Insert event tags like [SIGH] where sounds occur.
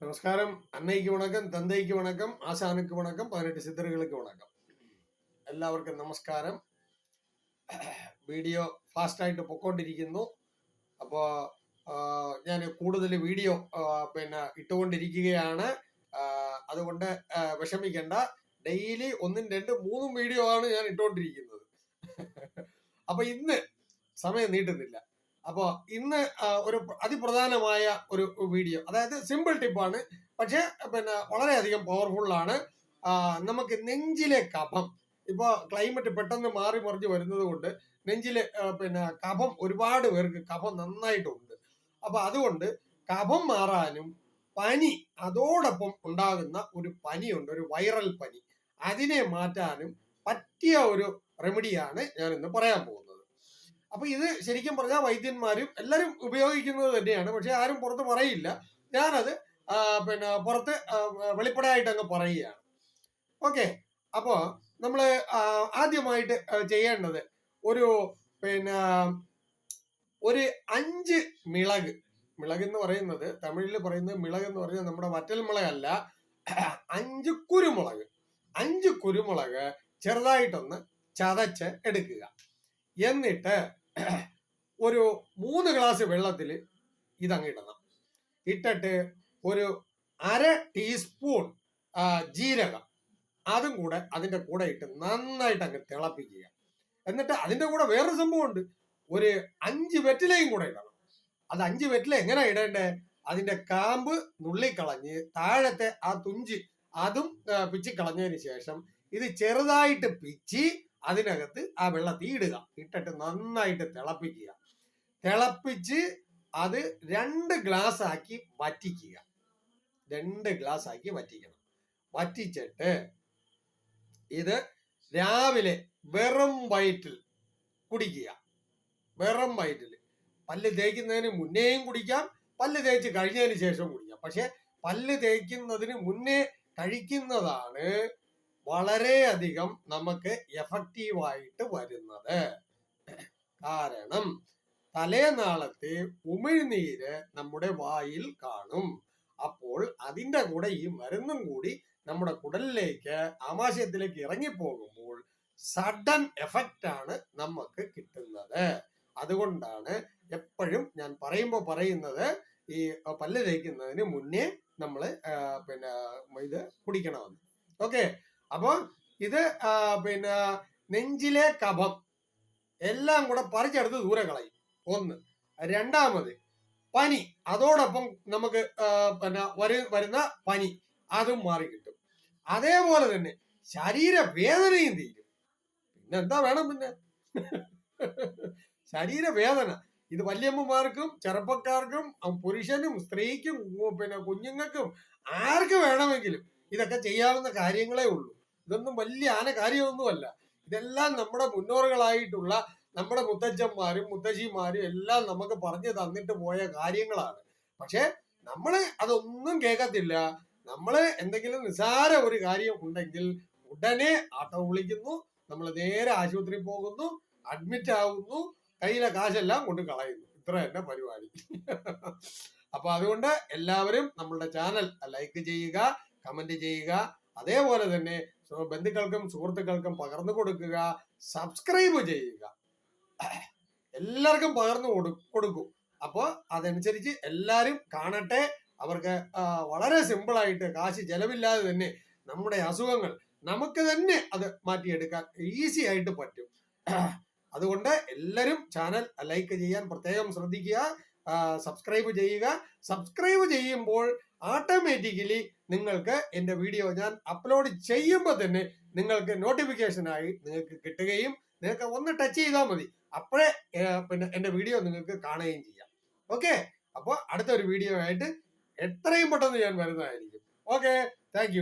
നമസ്കാരം. அன்னைக்கு വണക്കം തന്തയ്ക്ക് വണക്കം ஆசானுக்கு വണക്കം പതിനെട്ട് சித்தர்களுக்கு വണക്കം. എല്ലാവർക്കും നമസ്കാരം. വീഡിയോ ഫാസ്റ്റായിട്ട് പൊക്കോണ്ടിരിക്കുന്നു. അപ്പോൾ ഞാൻ കൂടുതൽ വീഡിയോ പിന്നെ ഇട്ടുകൊണ്ടിരിക്കുകയാണ്. അതുകൊണ്ട് വിഷമിക്കേണ്ട. ഡെയിലി ഒന്നും രണ്ടും മൂന്നും വീഡിയോ ആണ് ഞാൻ ഇട്ടുകൊണ്ടിരിക്കുന്നത്. അപ്പോൾ ഇന്ന് സമയം നീട്ടുന്നില്ല. അപ്പോൾ ഇന്ന് ഒരു അതിപ്രധാനമായ ഒരു വീഡിയോ. അതായത് സിമ്പിൾ ടിപ്പാണ് പക്ഷെ പിന്നെ വളരെയധികം പവർഫുൾ ആണ്. നമുക്ക് നെഞ്ചിലെ കഫം. ഇപ്പോൾ ക്ലൈമറ്റ് പെട്ടെന്ന് മാറി മറിഞ്ഞ് വരുന്നത് കൊണ്ട് നെഞ്ചിലെ പിന്നെ കഫം ഒരുപാട് പേർക്ക് കഫം നന്നായിട്ടുണ്ട്. അപ്പൊ അതുകൊണ്ട് കഫം മാറാനും പനി അതോടൊപ്പം ഉണ്ടാകുന്ന ഒരു പനിയുണ്ട് ഒരു വൈറൽ പനി. അതിനെ മാറ്റാനും പറ്റിയ ഒരു റെമഡിയാണ് ഞാൻ ഇന്ന് പറയാൻ പോകുന്നത്. അപ്പൊ ഇത് ശരിക്കും പറഞ്ഞാൽ വൈദ്യന്മാരും എല്ലാവരും ഉപയോഗിക്കുന്നത് തന്നെയാണ്. പക്ഷെ ആരും പുറത്ത് പറയില്ല. ഞാനത് പിന്നെ പുറത്ത് വെളിപ്പെടായിട്ട് അങ്ങ് പറയുകയാണ്. ഓക്കെ. അപ്പോ നമ്മൾ ആദ്യമായിട്ട് ചെയ്യേണ്ടത് ഒരു പിന്നെ ഒരു അഞ്ച് മിളക്. മിളക് എന്ന് പറയുന്നത് തമിഴിൽ പറയുന്നത് മിളക് എന്ന് പറയുന്നത് നമ്മുടെ വറ്റൽ മുളകല്ല. അഞ്ച് കുരുമുളക്. അഞ്ച് കുരുമുളക് ചെറുതായിട്ടൊന്ന് ചതച്ച് എടുക്കുക. എന്നിട്ട് ഒരു മൂന്ന് ഗ്ലാസ് വെള്ളത്തിൽ ഇതങ്ങ് ഇടണം. ഇട്ടിട്ട് ഒരു അര ടീസ്പൂൺ ജീരകം. അതും കൂടെ അതിന്റെ കൂടെ ഇട്ട് നന്നായിട്ട് അങ്ങ് തിളപ്പിക്കുക. എന്നിട്ട് അതിന്റെ കൂടെ വേറൊരു സംഭവമുണ്ട്. ഒരു അഞ്ച് വെറ്റിലയും കൂടെ ഇടണം. അത് അഞ്ച് വെറ്റില എങ്ങനെ ഇടേണ്ടേ? അതിന്റെ കാമ്പ് നുള്ളിക്കളഞ്ഞ് താഴത്തെ ആ തുഞ്ചി അതും പിച്ചിക്കളഞ്ഞതിന് ശേഷം ഇത് ചെറുതായിട്ട് പിച്ചി അതിനകത്ത് ആ വെള്ളത്തിൽ ഇടുക. ഇട്ടിട്ട് നന്നായിട്ട് തിളപ്പിക്കുക. തിളപ്പിച്ച് അത് രണ്ട് ഗ്ലാസ് ആക്കി വറ്റിക്കുക. രണ്ട് ഗ്ലാസ് ആക്കി വറ്റിക്കണം. വറ്റിച്ചിട്ട് ഇത് രാവിലെ വെറും വയറ്റിൽ കുടിക്കുക. വെറും വയറ്റിൽ. പല്ല് തേക്കുന്നതിന് മുന്നേയും കുടിക്കാം പല്ല് തേച്ച് കഴിഞ്ഞതിന് ശേഷം കുടിക്കാം. പക്ഷെ പല്ല് തേക്കുന്നതിന് മുന്നേ കഴിക്കുന്നതാണ് വളരെയധികം നമുക്ക് എഫക്റ്റീവായിട്ട് വരുന്നത്. കാരണം തലേനാളത്തെ ഉമിഴ്നീര് നമ്മുടെ വായിൽ കാണും. അപ്പോൾ അതിന്റെ കൂടെ ഈ മരുന്നും കൂടി നമ്മുടെ കുടലിലേക്ക് ആമാശയത്തിലേക്ക് ഇറങ്ങിപ്പോകുമ്പോൾ സഡൻ എഫക്റ്റ് ആണ് നമുക്ക് കിട്ടുന്നത്. അതുകൊണ്ടാണ് എപ്പോഴും ഞാൻ പറയുമ്പോൾ പറയുന്നത് ഈ പല്ല് തേക്കുന്നതിന് മുന്നേ നമ്മൾ പിന്നെ ഇത് കുടിക്കണമെന്ന്. ഓക്കെ? അപ്പോൾ ഇത് പിന്നെ നെഞ്ചിലെ കഫം എല്ലാം കൂടെ പറിച്ചെടുത്ത് ദൂരെ കളയും. ഒന്ന്. രണ്ടാമത് പനി. അതോടൊപ്പം നമുക്ക് പിന്നെ വരു- വരുന്ന പനി. അതും മാറി കിട്ടും. അതേപോലെ തന്നെ ശരീരവേദനയും തീരും. പിന്നെ എന്താ വേണം പിന്നെ? ശരീരവേദന. ഇത് വല്യമ്മമാർക്കും ചെറുപ്പക്കാർക്കും പുരുഷനും സ്ത്രീക്കും പിന്നെ കുഞ്ഞുങ്ങൾക്കും ആർക്ക് വേണമെങ്കിലും ഇതൊക്കെ ചെയ്യാവുന്ന കാര്യങ്ങളേ ഉള്ളൂ. ഇതൊന്നും വലിയ ആന കാര്യമൊന്നുമല്ല ഇതെല്ലാം നമ്മുടെ മുന്നോറുകളായിട്ടുള്ള നമ്മുടെ മുത്തച്ഛന്മാരും മുത്തശ്ശിമാരും എല്ലാം നമുക്ക് പറഞ്ഞു തന്നിട്ട് പോയ കാര്യങ്ങളാണ്. പക്ഷേ നമ്മൾ അതൊന്നും കേൾക്കത്തില്ല. നമ്മൾ എന്തെങ്കിലും നിസാര ഒരു കാര്യം ഉണ്ടെങ്കിൽ ഉടനെ ആട്ടോ വിളിക്കുന്നു. നമ്മൾ നേരെ ആശുപത്രിയിൽ പോകുന്നു. അഡ്മിറ്റ് ആവുന്നു. കയ്യിലെ കാശെല്ലാം കൊണ്ട് കളയുന്നു. ഇത്ര തന്നെ പരിപാടി. [LAUGHS] അപ്പൊ അതുകൊണ്ട് എല്ലാവരും നമ്മളുടെ ചാനൽ ലൈക്ക് ചെയ്യുക. കമന്റ് ചെയ്യുക. അതേപോലെ തന്നെ ബന്ധുക്കൾക്കും സുഹൃത്തുക്കൾക്കും പകർന്നു കൊടുക്കുക. സബ്സ്ക്രൈബ് ചെയ്യുക. എല്ലാവർക്കും പകർന്നു കൊടു കൊടുക്കും. അപ്പോൾ അതനുസരിച്ച് എല്ലാവരും കാണട്ടെ. അവർക്ക് വളരെ സിമ്പിളായിട്ട് കാശ് ചെലവില്ലാതെ തന്നെ നമ്മുടെ അസുഖങ്ങൾ നമുക്ക് തന്നെ അത് മാറ്റിയെടുക്കാൻ ഈസി ആയിട്ട് പറ്റും. അതുകൊണ്ട് എല്ലാവരും ചാനൽ ലൈക്ക് ചെയ്യാൻ പ്രത്യേകം ശ്രദ്ധിക്കുക. സബ്സ്ക്രൈബ് ചെയ്യുക. സബ്സ്ക്രൈബ് ചെയ്യുമ്പോൾ ഓട്ടോമാറ്റിക്കലി നിങ്ങൾക്ക് എന്റെ വീഡിയോ ഞാൻ അപ്ലോഡ് ചെയ്യുമ്പോൾ തന്നെ നിങ്ങൾക്ക് നോട്ടിഫിക്കേഷനായി നിങ്ങൾക്ക് കിട്ടുകയും നിങ്ങൾക്ക് ഒന്ന് ടച്ച് ചെയ്താൽ മതി. അപ്പോഴേ പിന്നെ എന്റെ വീഡിയോ നിങ്ങൾക്ക് കാണുകയും ചെയ്യാം. ഓക്കെ അപ്പോൾ അടുത്തൊരു വീഡിയോ ആയിട്ട് എത്രയും പെട്ടെന്ന് ഞാൻ വരുന്നതായിരിക്കും. Okay thank